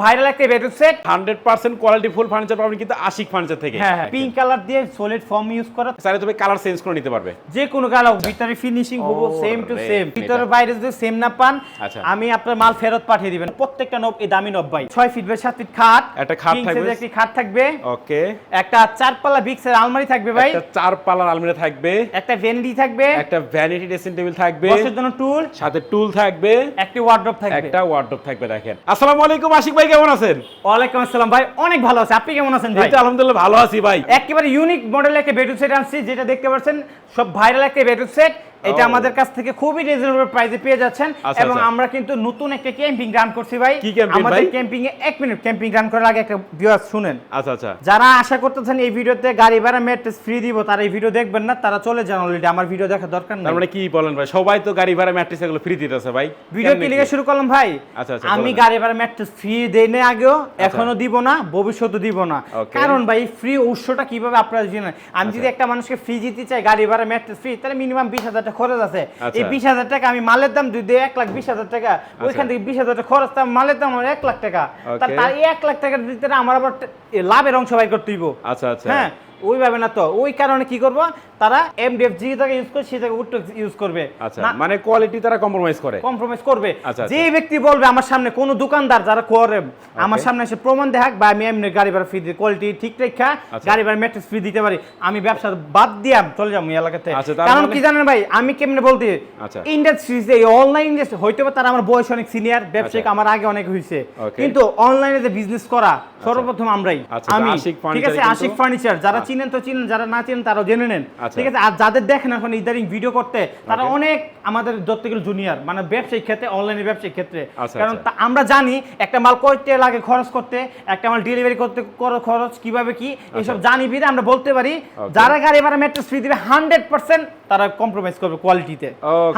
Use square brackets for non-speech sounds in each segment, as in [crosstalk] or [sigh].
Viral একটা bedroom set hundred percent quality full furniture পাবেন কিন্তু আশিক ফার্নিচার থেকে। হ্যাঁ হ্যাঁ পিঙ্ক কালার দিয়ে সলিড ফর্ম ইউজ করা। চাইলে তুমি কালার চেঞ্জ করে নিতে পারবে। যে কোনো কালার ভিতরে ফিনিশিং হব সেম টু সেম ভিতরে বাইরে যদি সেম না পান আচ্ছা। আমি আপনার মাল ফেরত পাঠিয়ে দিবেন। প্রত্যেকটা নব এই দামি নব ভাই। ফিট বাই ফিট খাট। একটা খাট থাকবে। একটি খাট থাকবে। ওকে একটা চার পাল্লা সাইজ আলমারি থাকবে ভাই। একটা চার পাল্লার আলমিরা থাকবে। একটা ভেন্ডি থাকবে। একটা ভ্যানিটি ড্রেসিং টেবিল থাকবে। বসার জন্য টুল সাথে টুল থাকবে। একটি ওয়ার্ড্রপ থাকবে। একটা ওয়ার্ডরোব থাকবে দেখেন। আসসালামু আলাইকুম আশিক ভাই। কেমন আছেন? ওয়ালাইকুম আসসালাম ভাই অনেক ভালো আছে। আপনি কেমন আছেন ভাই? তো আলহামদুলিল্লাহ ভালো আছি ভাই। একেবারে ইউনিক মডেলের একটা বেডরুম সেট আনছি যেটা দেখতে পাচ্ছেন সব ভাইরাল একটা বেডরুম সেট এটা আমাদের কাছ থেকে খুবই রিজনেবল প্রাইসে পেয়ে যাচ্ছেন। আচ্ছা, এবং আচ্ছা। আমরা কিন্তু নতুন একটা ক্যাম্পিং রান করছি ভাই। আমাদের ক্যাম্পিং এ এক মিনিট ক্যাম্পিং রান করার আগে একটা ভিউয়ার্স শুনেন। আচ্ছা আচ্ছা। যারা আশা করতেছেন এই ভিডিওতে গাড়ি ভাড়া ম্যাট্রেস ফ্রি দিব তারা এই ভিডিও দেখবেন না তারা চলে যান অলরেডি আমার ভিডিও দেখা দরকার নেই। মানে কি বলেন ভাই? সবাই তো গাড়ি ভাড়া ম্যাট্রেস এগুলো ফ্রি দিতেছে ভাই। ভিডিও কি? লিখে শুরু করলাম ভাই। আচ্ছা, আচ্ছা, আমি গাড়ি ভাড়া ম্যাট্রেস ফ্রি দেই না আগেও এখনও দিব না ভবিষ্যতে দিব না। কারণ ভাই ফ্রি উৎসটা কীভাবে আপনারা জানেন? আমি যদি একটা মানুষকে ফ্রি দিতে চাই গাড়ি ভাড়া ম্যাট্রেস ফ্রি তাহলে মিনিমাম বিশ হাজার টাকা খরচ আছে। আচ্ছা। এই বিশ হাজার টাকা আমি মালের দাম দুই দিয়ে এক লাখ বিশ হাজার টাকা ওইখান থেকে বিশ হাজার টাকা খরচ তার মালের দাম আমার এক লাখ টাকা। তার এই এক লাখ টাকা দিতে আমার আবার লাভের অংশ বাই করতে হইব। আচ্ছা আচ্ছা। হ্যাঁ ওইভাবে না তো। ওই কারণে কি করব? তারা এমডিএফ জি থেকে ইউজ করে সে জায়গায় ইউজ করবে। আচ্ছা মানে কোয়ালিটি তারা কম্প্রোমাইজ করে। কম্প্রোমাইজ করবে। আচ্ছা, যে আচ্ছা। ব্যক্তি বলবে আমার সামনে কোন দোকানদার যারা করে আমার সামনে এসে প্রমাণ দেখাক বা আমি এমনি গাড়ি ভাড়া ফ্রি দিই কোয়ালিটি ঠিক রেখা আচ্ছা। গাড়ি ভাড়া ম্যাট্রেস ফ্রি দিতে পারি আমি ব্যবসা বাদ দিয়ে চলে যাব এলাকাতে। কারণ মানে- কি জানেন ভাই আমি কেমনে বলতে আচ্ছা। ইন্ডাস্ট্রিজ এই অনলাইন ইন্ডাস্ট্রি হয়তো তারা আমার বয়স অনেক সিনিয়র ব্যবসায়িক আমার আগে অনেক হয়েছে কিন্তু অনলাইনে যে বিজনেস করা সর্বপ্রথম আমরাই। আমি আশিক ঠিক আছে? আশিক ফার্নিচার যারা। চিনেন তো চিনেন যারা না চিনেন তারাও জেনে নেন আচ্ছা। ঠিক আছে আর যাদের দেখেন এখন ইদারিং ভিডিও করতে তারা অনেক আমাদের যতগুলো জুনিয়র মানে ব্যবসায়িক ক্ষেত্রে অনলাইনে ব্যবসায়িক ক্ষেত্রে আচ্ছা, কারণ আচ্ছা। আমরা জানি একটা মাল কয়তে লাগে খরচ করতে একটা মাল ডেলিভারি করতে খরচ কীভাবে কি এসব জানি বিধে আমরা বলতে পারি। যারা গাড়ি ভাড়া মেট্রো ফ্রি দিবে হান্ড্রেড পার্সেন্ট তারা কম্প্রোমাইজ করবে কোয়ালিটিতে.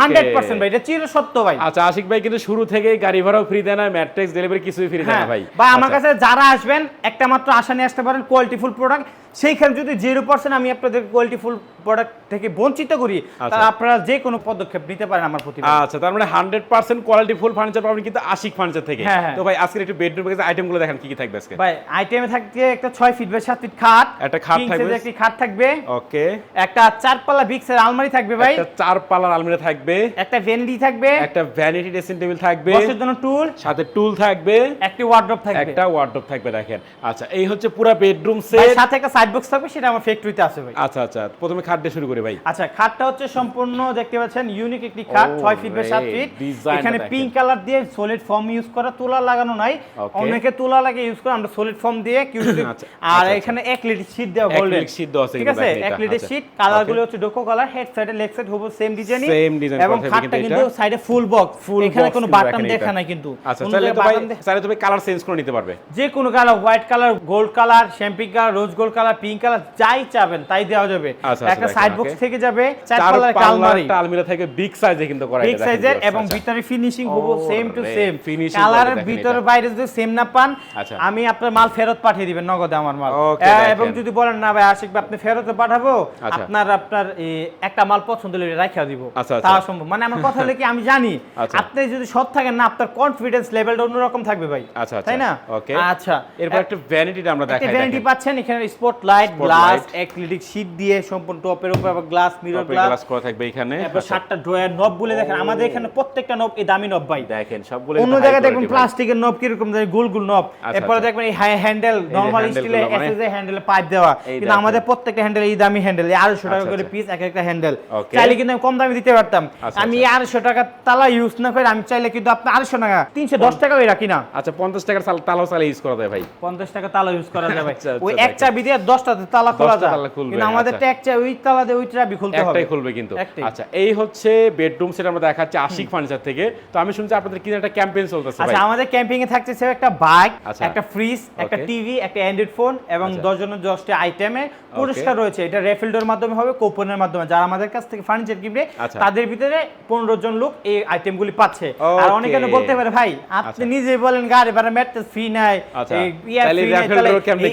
হান্ড্রেড পার্সেন্ট ভাই এটা চির সত্য ভাই আচ্ছা আশিক ভাই কিন্তু শুরু থেকেই গাড়ি ভাড়াও ফ্রি দেয় না ম্যাট্রিক্স ডেলিভারি কিছুই ফ্রি দেয় হ্যাঁ না ভাই বা আমার। কাছে যারা আসবেন একটা মাত্র আশা নিয়ে আসতে পারেন কোয়ালিটিফুল প্রোডাক্ট সেইখানে যদি জিরো পার্সেন্ট আমি আপনাদের কোয়ালিটিফুল প্রোডাক্ট থেকে বঞ্চিত করি আচ্ছা। তাহলে আপনারা যে কোনো পদক্ষেপ নিতে পারেন আমার প্রতি আচ্ছা তার মানে hundred percent quality full furniture পাবেন কিন্তু আশিক ফার্নিচার থেকে। হ্যাঁ, হ্যাঁ। তো ভাই আজকের একটু বেডরুম আইটেমগুলো দেখেন কি কি থাকবে আজকে? ভাই আইটেমে থাকছে একটা ছয় ফিট বাই সাত ফিট খাট। একটা খাট থাকবে। একটি খাট থাকবে। ওকে। একটা চার পাল্লা সাইজ আলমারি থাকবে ভাই। একটা চার পাল্লার আলমিরা থাকবে। একটা ভেন্ডি থাকবে। একটা ভ্যানিটি ড্রেসিং টেবিল থাকবে। বসার জন্য টুল সাথে টুল থাকবে। একটি ওয়ার্ড্রপ থাকবে। একটা ওয়ার্ডরোব থাকবে দেখেন। আচ্ছা এই হচ্ছে পুরো বেডরুম সেট সাথে একটা সাইড বক্স থাকবে। সেটা আমার ফ্যাক্টরিতে আছে ভাই। আচ্ছা আচ্ছা। প্রথমে খাট দিয়ে শুরু করি ভাই। আচ্ছা খাটটা হচ্ছে সম্পূর্ণ দেখতে পাচ্ছেন ইউনিক একটি খাট ও ছয় ফিট বাই সাত রে, ফিট এখানে পিঙ্ক কালার দিয়ে সলিড ফর্ম ইউজ করা তুলা লাগানো নাই। অনেকে তুলা লাগে ইউজ করে আমরা সলিড ফর্ম দিয়ে [clears throat] কিউ আচ্ছা, আর আচ্ছা, এখানে এক লিটার শীট দেওয়া এক গোল্ডেন লিটার sheet দেওয়া আছে ঠিক আছে? এক লিটার আচ্ছা। শীট কালারগুলো হচ্ছে ডোকো কালার হেড সাইডে লেগ সাইড হবে সেম ডিজাইনই Same design এবং খাটটা কিন্তু সাইডে ফুল বক্স ফুল এখানে কোনো বাটন দেখা নাই কিন্তু। আচ্ছা জায়গায় তো ভাই button দে- চাইলে তো ভাই কালার চেঞ্জ করে নিতে পারবে। যে কোনো colour white colour gold colour champagne colour rose gold colour pink colour যাই চাবেন তাই দেওয়া যাবে আচ্ছা, আচ্ছা, একটা সাইড বক্স থেকে যাবে চার পাল্লার আলমারি আলমিরা থেকে বিগ সাইজে কিন্তু করা বিগ সাইজের এবং আচ্ছা। ভিতরে ফিনিশিং হব সেম টু সেম কালারের ভিতরে বাইরে যদি সেম না পান। আমি আপনার মাল ফেরত পাঠিয়ে দিবেন নগদে আমার মাল। এবং যদি বলেন না ভাই আশিক ভাই আপনি ফেরত পাঠাবো। আপনার আপনার একটা মাল পছন্দ হলে রাখা দিব। তা সম্ভব মানে আমার কথা হলো কি আমি জানি। আপনি যদি সৎ থাকেন না আপনার কনফিডেন্স লেভেলটা অন্যরকম থাকবে ভাই আচ্ছা তাই না ওকে আচ্ছা এরপর একটা ভ্যানিটিটা আমরা দেখাই দেখেন পাচ্ছেন এখানে spot light. Glass acrylic sheet দিয়ে সম্পূর্ণ টপের উপর আবার গ্লাস মিরর গ্লাস গ্লাস করা থাকবে এখানে। তারপর সাতটা ড্রয়ার নব বলে দেখেন আমাদের এখানে প্রত্যেকটা নব এই দামি নব ভাই। দেখেন সবগুলো অন্য কিন্তু জায়গায় দেখবেন প্লাস্টিকের নব কীরকম যায় গোল গোল নব আচ্ছা, এরপরে আচ্ছা। দেখবেন এই হ্যান্ডেল নরমাল স্টিলে এসএসএ হ্যান্ডেলে পাইপ দেওয়া। কিন্তু আমাদের প্রত্যেকটা হ্যান্ডেল এই দামি হ্যান্ডেল এই আড়াইশো টাকা আচ্ছা, করে। পিস এক একটা হ্যান্ডেল চাইলে কিন্তু আমি কম দামে দিতে পারতাম। আমি আচ্ছা। এই আড়াইশো টাকা তালা ইউজ না করে আমি চাইলে কিন্তু আপনি আড়াইশো টাকা তিনশো দশ টাকা ওই রাখি না। আচ্ছা পঞ্চাশ টাকার চাল- তালাও চালে ইউজ করা যায় ভাই। পঞ্চাশ টাকা তালা ইউজ করা আচ্ছা, আচ্ছা, ওই এক। চাবি দিয়ে দশটা তালা খোলা যায়। কিন্তু আমাদের আচ্ছা। এক চাবি ওই তালা দিয়ে ওই চাবি খুলতে হবে। একটাই খুলবে কিন্তু। আচ্ছা এই হচ্ছে বেডরুম সেট আমরা দেখাচ্ছি আশিক ফার্নিচার থেকে। তো আমি শুনছি আপনাদের কি একটা ক্যাম্পেইন চলতেছে ভাই। আচ্ছা আমাদের ক্যাম্পিং এ থাকছে একটা বাইক আচ্ছা। একটা ফ্রিজ একটা টিভি একটা অ্যান্ড্রয়েড ফোন এবং আচ্ছা। দশজনের দশটি আইটেমে পুরস্কার রয়েছে। এটা রেফিল্ডের মাধ্যমে হবে কুপনের মাধ্যমে। যারা আমাদের কাছ থেকে ফার্নিচার কিনবে আচ্ছা। তাদের ভিতরে পনেরো জন লোক এই আইটেমগুলি পাচ্ছে। আর অনেকে বলতে পারে ভাই আপনি। নিজে বলেন গাড়ি ভাড়া ম্যাট্রেস ফ্রি নাই। এই কেমনে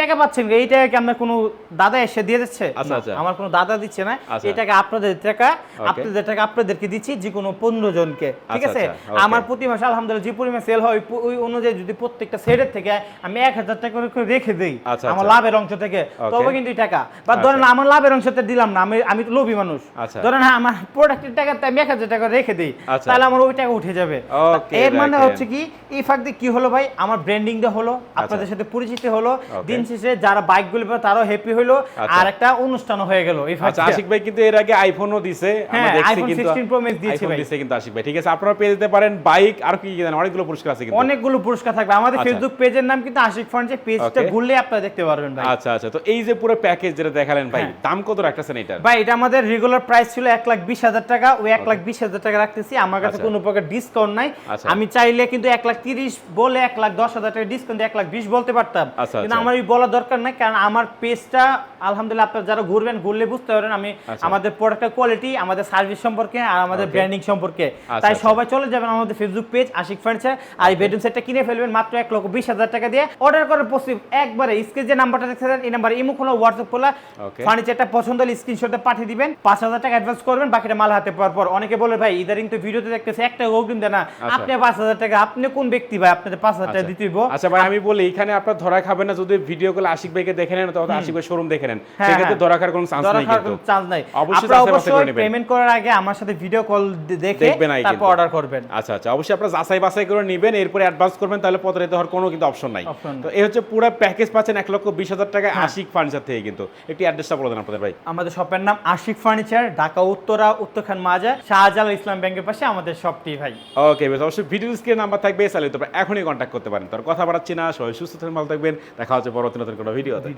টাকা পাচ্ছেন এই টাকা কি আপনার কোনো দাদা এসে দিয়ে দিচ্ছে? আচ্ছা। আচ্ছা। আমার কোনো দাদা দিচ্ছে না। আচ্ছা। এই টাকা আপনাদের টাকা আপনাদের টাকা আপনাদেরকে দিচ্ছি যে কোনো পনেরো জনকে ঠিক আছে? আমার প্রতি মাসে আলহামদুলিল্লাহ যে পরিমাণ সেল হয় ওই- অনুযায়ী যদি প্রত্যেকটা সেটের থেকে আমি এক হাজার টাকা করে রেখে দিই আমার। লাভের অংশ থেকে তবে কিন্তু টাকা। বা ধরেন আমার লাভের অংশটা দিলাম না আমি আমি তো লোভী মানুষ। ধরেন হ্যাঁ আমার প্রোডাক্টের টাকাতে আমি এক হাজার টাকা রেখে দিই। তাহলে আমার ওই টাকা উঠে যাবে। এর মানে হচ্ছে কি এই ফাঁক দিয়ে কি হলো ভাই? আমার ব্র্যান্ডিংটা হলো আপনাদের সাথে পরিচিত হলো। দিন শেষে যারা বাইকগুলো পাবে তারাও হ্যাপি হলো আচ্ছা। আর একটা অনুষ্ঠানও হয়ে গেল এই আচ্ছা আশিক ভাই কিন্তু এর আগে আইফোনও দিছে। আমরা হ্যাঁ, দেখছি iPhone কিন্তু 16 Pro Max দিয়েছে ভাই। দিছে কিন্তু আশিক ভাই। ঠিক আছে আপনারা পেয়ে যেতে পারেন। বাইক আর কি জানেন? অনেকগুলো পুরস্কার আছে কিন্তু। অনেকগুলো পুরস্কার থাকবে। আমাদের আচ্ছা। ফেসবুক পেজের নাম কিন্তু আশিক ফান্ডে পেজটা ঘুরলে আপনারা দেখতে পারবেন ভাই। আচ্ছা আচ্ছা। তো এই যে পুরো প্যাকেজ যেটা দেখালেন ভাই হ্যাঁ। দাম কত রাখতেছেন এটার? ভাই এটা আমাদের রেগুলার প্রাইস ছিল এক লাখ বিশ হাজার টাকা। ওই এক লাখ বিশ হাজার টাকা রাখতেছি। আমার কাছে আচ্ছা। কোনো প্রকার ডিসকাউন্ট নাই। আচ্ছা। আমি চাইলে কিন্তু এক লাখ তিরিশ বলে এক লাখ দশ হাজার টাকা ডিসকাউন্ট এক লাখ বিশ বলতে পারতাম। আচ্ছা, কিন্তু আচ্ছা। আমার এই বলার দরকার নাই কারণ আমার পেজটা আলহামদুলিল্লাহ আপনারা যারা ঘুরবেন ঘুরলে বুঝতে পারবেন আমি আচ্ছা। আমাদের প্রোডাক্টের কোয়ালিটি আমাদের সার্ভিস সম্পর্কে আর আমাদের ব্র্যান্ডিং সম্পর্কে। আচ্ছা, তাই আচ্ছা। সবাই চলে যাবেন আমাদের ফেসবুক পেজ আশিক ফার্নিচার আর এই বেডরুম সেটটা কিনে ফেলবেন মাত্র এক লক্ষ বিশ হাজার টাকা দিয়ে। অর্ডার করার পসিব একবারে স্ক্রিন যে নাম্বারটা দেখছেন এই নাম্বার ইমো খোলা হোয়াটসঅ্যাপ খোলা। ফার্নিচারটা পছন্দ হলে স্ক্রিনশটে পাঠিয়ে দিবেন। পাঁচ হাজার টাকা অ্যাডভান্স করবেন বাকিটা মাল হাতে পাওয়ার পর। অনেকে বলে ভাই ইদারিং তো ভিডিওতে দেখতেছে একটা অগ্রিম না। আপনি পাঁচ হাজার টাকা আপনি কোন ব্যক্তি ভাই? আপনাদের পাঁচ হাজার টাকা। দিতে আচ্ছা ভাই আমি বলি এখানে আপনার ধরা খাবেন না যদি ভিডিও কলে আশিক ভাইকে দেখে নেন তখন আশিক ভাই শোরুম দেখে নেন। হ্যাঁ, সেক্ষেত্রে হ্যাঁ। ধরা খাওয়ার কোনো চান্স নেই কিন্তু। চান্স নাই। অবশ্যই আপনারা করে পেমেন্ট করার আগে আমার সাথে ভিডিও কল দেখে তারপর অর্ডার করবেন। আচ্ছা আচ্ছা। অবশ্যই আপনারা যাচাই বাছাই করে নেবেন এরপরে অ্যাডভান্স করবেন তাহলে প্রতারিত হওয়ার কোনো কিন্তু অপশন নাই। তো এই হচ্ছে পুরো প্যাকেজ পাচ্ছেন এক লক্ষ বিশ হাজার টাকায় হ্যাঁ। আশিক ফার্নিচার থেকে কিন্তু। একটি অ্যাড্রেসটা বলে দেন আপনাদের ভাই। আমাদের শপের নাম আশিক ফার্নিচার ঢাকা উত্তরা উত্তরখান মাজা শাহজালাল ইসলাম ব্যাংকের পাশে আমাদের শপটি ভাই। ওকে বেশ। অবশ্যই ভিডিও স্ক্রিনে নাম্বার থাকবে তোমরা এখনই কন্ট্যাক্ট করতে পারেন। তোর কথা বাড়াচ্ছি না সবাই সুস্থ থাকবেন ভালো থাকবেন। দেখা হচ্ছে পরবর্তী নতুন কোনো ভিডিওতে